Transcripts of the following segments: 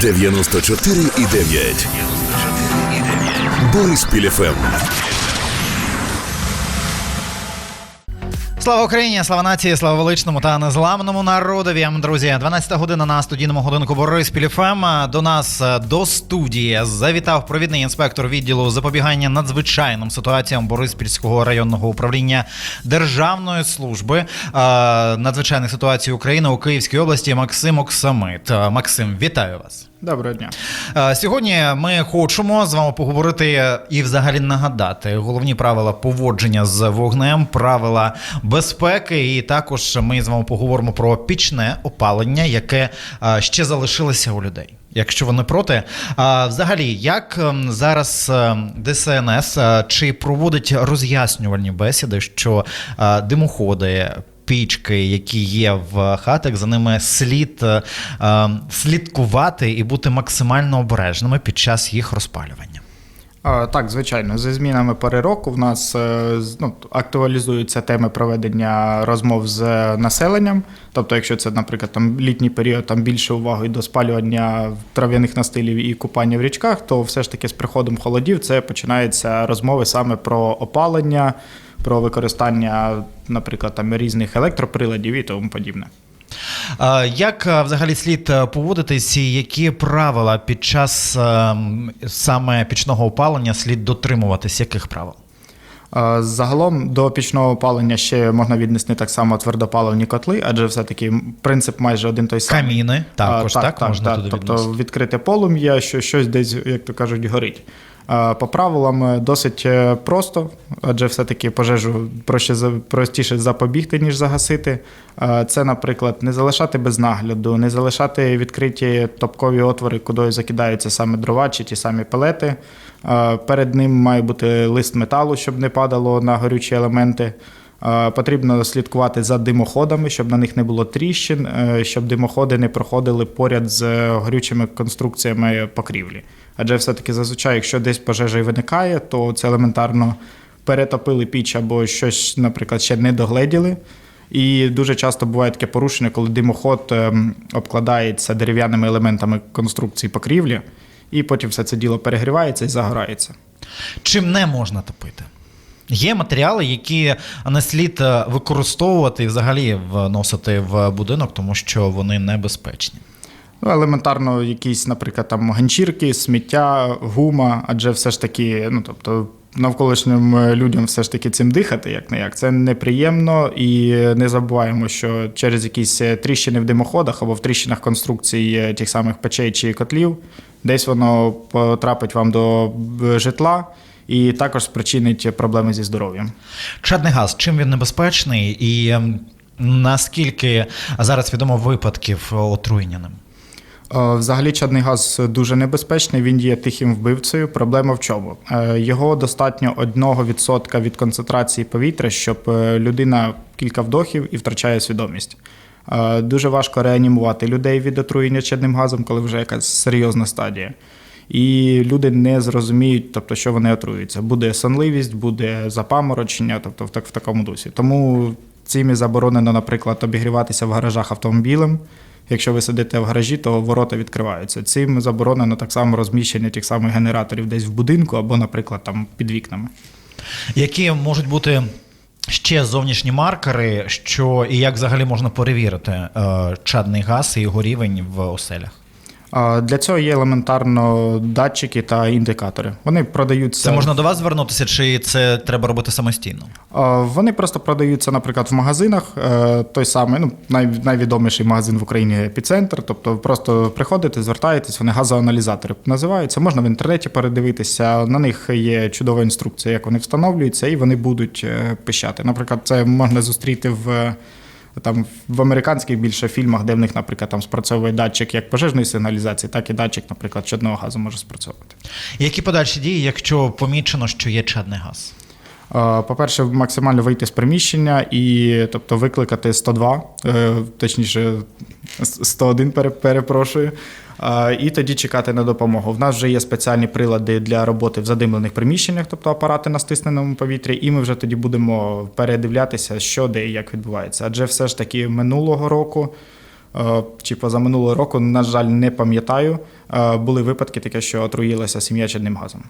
94,9. Бориспіль ФМ. Слава Україні, слава нації, слава величному та незламному народові. Друзі, 12 година на студійному годинку Бориспіль ФМ. До нас е, до студії завітав провідний інспектор відділу запобігання надзвичайним ситуаціям Бориспільського районного управління Державної служби е, надзвичайних ситуацій України у Київській області Максим Оксамит. Е, Максим, вітаю вас. Доброго дня. Е, Сьогодні ми хочемо з вами поговорити і взагалі нагадати головні правила поводження з вогнем, правила безпеки. І також ми з вами поговоримо про пічне опалення, яке е, ще залишилося у людей. Якщо вони проти, а взагалі, як ем, зараз е, ДСНС е, чи проводить роз'яснювальні бесіди, що е, димоходи, пічки, які є в хатах, за ними слід е, е, слідкувати і бути максимально обережними під час їх розпалювання. Так, звичайно, зі змінами пори року в нас е, ну, актуалізуються теми проведення розмов з населенням. Тобто, якщо це, наприклад, там літній період, там більше уваги до спалювання трав'яних настилів і купання в річках, то все ж таки з приходом холодів це починаються розмови саме про опалення, про використання, наприклад, там різних електроприладів і тому подібне. Як взагалі слід е, поводитись, і які правила під час е, саме пічного опалення слід дотримуватись? Яких правил? Загалом до пічного опалення ще можна віднести так само твердопаливні котли, адже все-таки принцип майже один той самий. Каміни також А, так, можна туди Тобто відносити? відкрите полум'я, що щось десь, як то кажуть, горить. По правилам е, досить е, просто, адже все-таки пожежу проще, простіше запобігти, ніж загасити. Це, наприклад, не залишати без нагляду, не залишати відкриті топкові отвори, куди закидаються саме дрова чи ті самі пелети. Перед ним має бути лист металу, щоб не падало на горючі елементи. Е, Потрібно слідкувати за димоходами, щоб на них не було тріщин, е, щоб димоходи не проходили поряд з е, горючими конструкціями покрівлі. Адже все-таки зазвичай, якщо десь пожежа і виникає, то це елементарно перетопили піч або щось, наприклад, ще не догледіли. І дуже часто буває таке порушення, коли димоход обкладається дерев'яними елементами конструкції покрівлі, і потім все це діло перегрівається і загорається. Чим не можна топити? Є матеріали, які не слід е, використовувати і взагалі вносити в будинок, тому що вони небезпечні. Ну, елементарно, якісь, наприклад, там ганчірки, сміття, гума, адже все ж таки, ну тобто. Навколишнім е, людям все ж таки цим дихати, як не як. Це неприємно, і не забуваємо, що через якісь е, тріщини в димоходах або в тріщинах конструкцій е, тих самих печей чи котлів, десь воно потрапить вам до житла і також спричинить проблеми зі здоров'ям. Чадний газ, чим він небезпечний, і ем, наскільки зараз відомо випадків отруєння ним? Е, Взагалі чадний газ дуже небезпечний, він є тихим вбивцею. Проблема в чому? Е, Його достатньо 1% від концентрації повітря, щоб е, людина кілька вдохів і втрачає свідомість. Дуже важко реанімувати людей від отруєння чадним газом, коли вже якась серйозна стадія. І люди не зрозуміють, тобто, що вони отруються. Буде сонливість, буде запаморочення, тобто в, так, в такому дусі. Тому цим і заборонено, наприклад, обігріватися в гаражах автомобілем. Якщо ви сидите в гаражі, то ворота відкриваються. Цим заборонено так само розміщення тих самих генераторів десь в будинку або, наприклад, там під вікнами. Які можуть бути ще зовнішні маркери, що і як взагалі можна перевірити е, чадний газ і його рівень в оселях? Для цього є елементарно датчики та індикатори. Вони продаються. Це можна до вас звернутися, чи це треба робити самостійно? Вони просто продаються, наприклад, в магазинах. Е, Той самий, ну найвідоміший магазин в Україні епіцентр. Тобто, просто приходите, звертаєтесь, вони газоаналізатори називаються. Можна в інтернеті передивитися. На них є чудова інструкція, як вони встановлюються, і вони будуть е, пищати. Наприклад, це можна зустріти в. Там в американських більше фільмах, де в них, наприклад, там спрацьовує датчик як пожежної сигналізації, так і датчик, наприклад, чадного газу може спрацьовувати. Які подальші дії, якщо помічено, що є чадний газ? Е, По-перше, максимально вийти з приміщення і тобто викликати 102, е, точніше, с- 101, пере- перепрошую. Е, І тоді чекати на допомогу. В нас вже є спеціальні прилади для роботи в задимлених приміщеннях, тобто апарати на стисненому повітрі, і ми вже тоді будемо передивлятися, що де і як відбувається. Адже все ж таки минулого року е, чи позаминулого року, на жаль, не пам'ятаю. Е, Були випадки таке, що отруїлася сім'я чадним газом.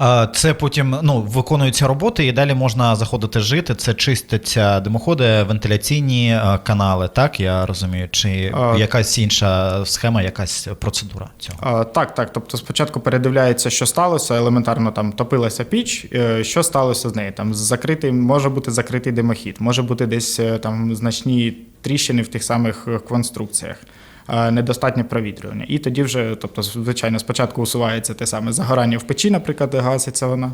Е, Це потім ну, виконуються роботи, і далі можна заходити жити. Це чистяться димоходи, вентиляційні канали, так я розумію, чи А. якась інша схема, якась процедура цього. А, Так, так. Тобто спочатку передивляється, що сталося, елементарно там топилася піч, що сталося з нею. Там закритий, може бути закритий димохід, може бути десь там значні тріщини в тих самих е, конструкціях. е, Недостатнє провітрювання. І тоді вже, тобто, звичайно, спочатку усувається те саме загорання в печі, наприклад, гаситься вона,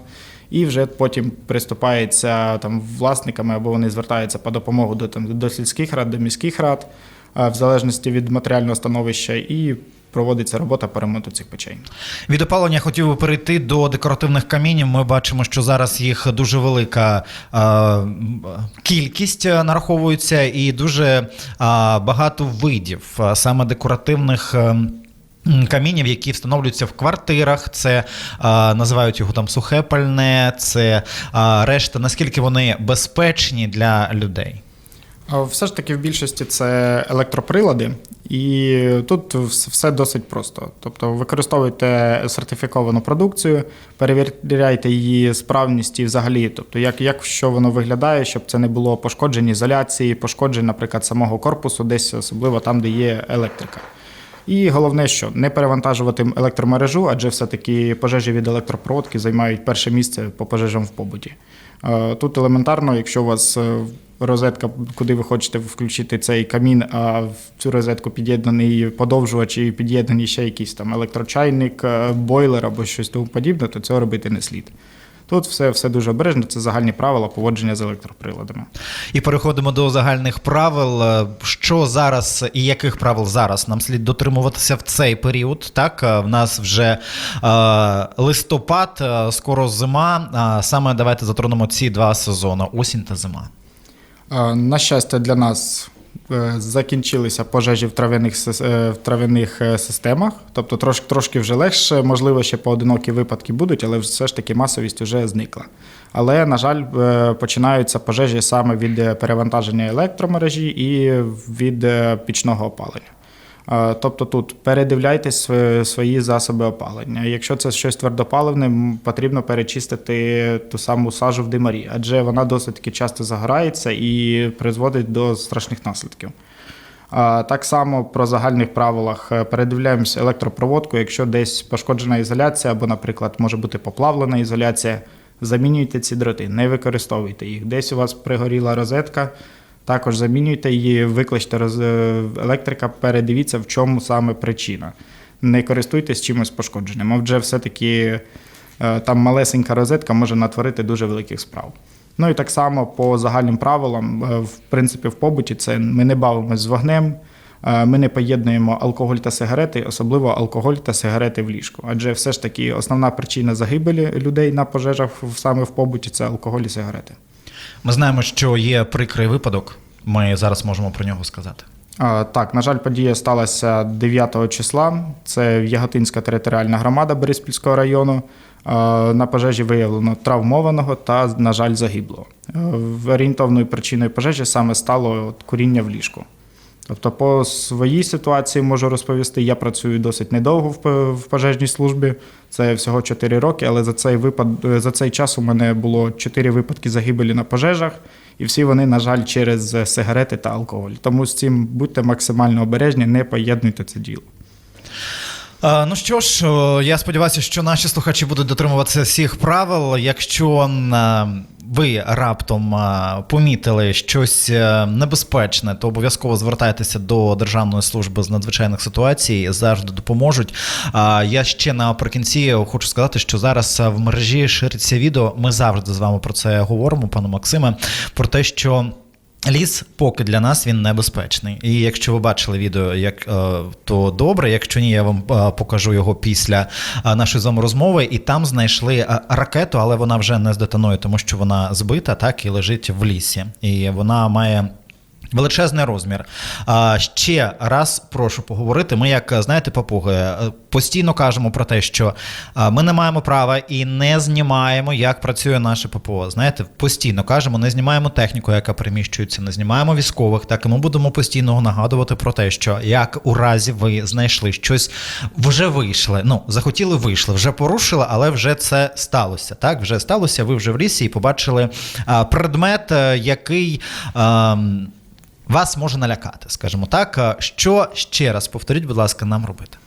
і вже потім приступається там власниками або вони звертаються по допомогу до там до сільських рад, до міських рад, в залежності від матеріального становища, і проводиться робота по ремонту цих печей. Від опалення хотів би перейти до декоративних камінів. Ми бачимо, що зараз їх дуже велика е, кількість е, нараховується, і дуже е, багато видів е, саме декоративних. е, Камінів, які встановлюються в квартирах, це е, називають його там сухе пальне, це е, решта. Наскільки вони безпечні для людей? Все ж таки в більшості це електроприлади, і тут все досить просто. Тобто використовуйте сертифіковану продукцію, перевіряйте її справність і взагалі, тобто як, як що воно виглядає, щоб це не було пошкоджень ізоляції, пошкоджень, наприклад, самого корпусу, десь особливо там, де є електрика. І головне, що не перевантажувати електромережу, адже все-таки пожежі від електропроводки займають перше місце по пожежам в побуті. Е, Тут елементарно, якщо у вас е, розетка, куди ви хочете включити цей камін, а в цю розетку під'єднаний подовжувач і під'єднаний ще якийсь там електрочайник, е, бойлер або щось тому подібне, то цього робити не слід. Тут все, все дуже обережно, це загальні правила поводження з електроприладами. І переходимо до загальних правил. Е, Що зараз і яких правил зараз нам слід дотримуватися в цей період? Так, Е, в нас вже е, листопад, е, скоро зима. Саме давайте затронемо ці два сезони: осінь та зима. На щастя, для нас закінчилися пожежі в трав'яних, е, в трав'яних е, системах. Тобто трошки, трошки вже легше, можливо, ще поодинокі випадки будуть, але все ж таки масовість вже зникла. Але, на жаль, е, починаються пожежі саме від е, перевантаження електромережі і від е, пічного опалення. Е, Тобто тут передивляйтесь свої засоби опалення. Якщо це щось твердопаливне, потрібно перечистити ту саму сажу в димарі, адже вона досить таки часто загорається і призводить до страшних наслідків. Так само про загальних правилах е, передивляємося електропроводку. Якщо десь пошкоджена ізоляція, або, наприклад, може бути поплавлена ізоляція, замінюйте ці дроти, не використовуйте їх. Десь у вас пригоріла розетка, також замінюйте її, викличте е, електрика, передивіться, в чому саме причина. Не користуйтесь чимось пошкодженим, адже все-таки е, там малесенька розетка може натворити дуже великих справ. Ну і так само по загальним правилам, е, в принципі, в побуті це ми не бавимось з вогнем, ми не поєднуємо алкоголь та сигарети, особливо алкоголь та сигарети в ліжку. Адже все ж таки основна причина загибелі людей на пожежах саме в побуті це алкоголь і сигарети. Ми знаємо, що є прикрий випадок. Ми зараз можемо про нього сказати. Так, на жаль, подія сталася 9 числа. Це Яготинська територіальна громада Бориспільського району. На пожежі виявлено травмованого та, на жаль, загиблого. Е, Орієнтовною причиною пожежі саме стало куріння в ліжку. Тобто, по своїй ситуації можу розповісти, я працюю досить недовго в пожежній службі. Це всього 4 роки, але за цей випад за цей час у мене було 4 випадки загибелі на пожежах, і всі вони, на жаль, через е, сигарети та алкоголь. Тому з цим будьте максимально обережні, не поєднуйте це діло. Е, Ну що ж, е, я сподіваюся, що наші слухачі будуть дотримуватися всіх правил. Якщо ви раптом помітили щось е, небезпечне, то обов'язково звертайтеся до Державної служби з надзвичайних ситуацій, завжди допоможуть. Я ще наприкінці хочу сказати, що зараз е, в мережі шириться відео. Ми завжди з вами про це говоримо, пане Максиме, про те, що. Ліс поки для нас він небезпечний. І якщо ви бачили відео, як е, то добре. Якщо ні, я вам е, покажу його після е, нашої зом розмови. І там знайшли ракету, але вона вже не здетонує, тому що вона збита, так і лежить в лісі, і вона має. Величезний розмір. А, ще раз прошу поговорити. Ми, як знаєте, папуги, е, постійно кажемо про те, що а, ми не маємо права і не знімаємо, як працює наше ППО. Знаєте, постійно кажемо, не знімаємо техніку, яка переміщується, не знімаємо військових. Так і ми будемо постійно нагадувати про те, що як у разі ви знайшли щось, вже вийшли. Ну, захотіли, вийшли, вже порушили, але вже це сталося. Так, вже сталося. Ви вже в лісі і побачили а, предмет, е, який. А, вас може налякати, скажімо так. Е, Що ще раз повторіть, будь ласка, нам робити?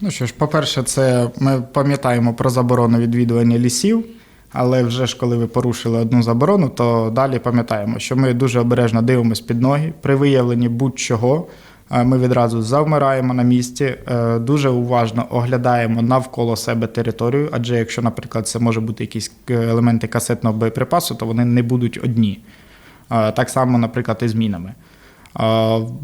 Ну що ж, по-перше, це ми пам'ятаємо про заборону відвідування лісів, але вже ж коли ви порушили одну заборону, то далі пам'ятаємо, що ми дуже обережно дивимося під ноги. При виявленні будь-чого е, ми відразу завмираємо на місці, е, дуже уважно оглядаємо навколо себе територію, адже якщо, наприклад, це може бути якісь елементи касетного боєприпасу, то вони не будуть одні. Так само, наприклад, і з мінами.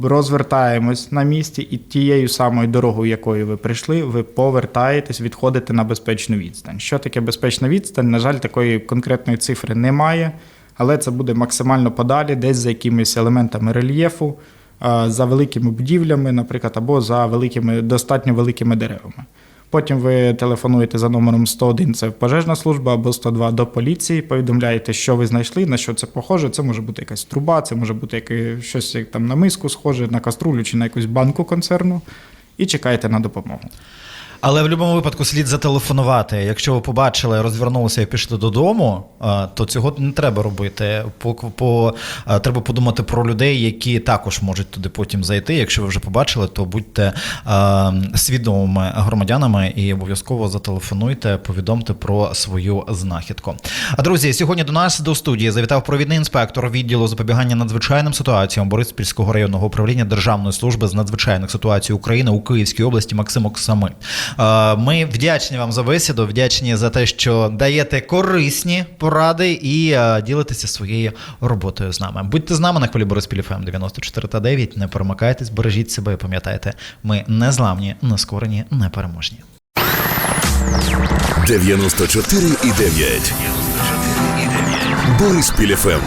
Розвертаємось на місці, і тією самою дорогою, якою ви прийшли, ви повертаєтесь, відходите на безпечну відстань. Що таке безпечна відстань? На жаль, такої конкретної цифри немає, але це буде максимально подалі, десь за якимись елементами рельєфу, за великими будівлями, наприклад, або за великими, достатньо великими деревами. Потім ви телефонуєте за номером 101, це пожежна служба, або 102 до поліції, повідомляєте, що ви знайшли, на що це похоже. Це може бути якась труба, це може бути яке, щось як там на миску схоже, на каструлю чи на якусь банку концерну, і чекаєте на допомогу. Але в будь-якому випадку слід зателефонувати. Якщо ви побачили, розвернулися і пішли додому, то цього не треба робити. По, по, треба подумати про людей, які також можуть туди потім зайти. Якщо ви вже побачили, то будьте е, свідомими громадянами і обов'язково зателефонуйте, повідомте про свою знахідку. А друзі, сьогодні до нас до студії завітав провідний інспектор відділу запобігання надзвичайним ситуаціям Бориспільського районного управління Державної служби з надзвичайних ситуацій України у Київській області Максим Оксами. Е, Ми вдячні вам за бесіду, вдячні за те, що даєте корисні поради і е, ділитеся своєю роботою з нами. Будьте з нами на хвилі Бориспіль ФМ 94 та 9. Не перемикайтесь, бережіть себе і пам'ятайте, ми незламні, нескорені, непереможні. 94,9. Бориспіль ФМ.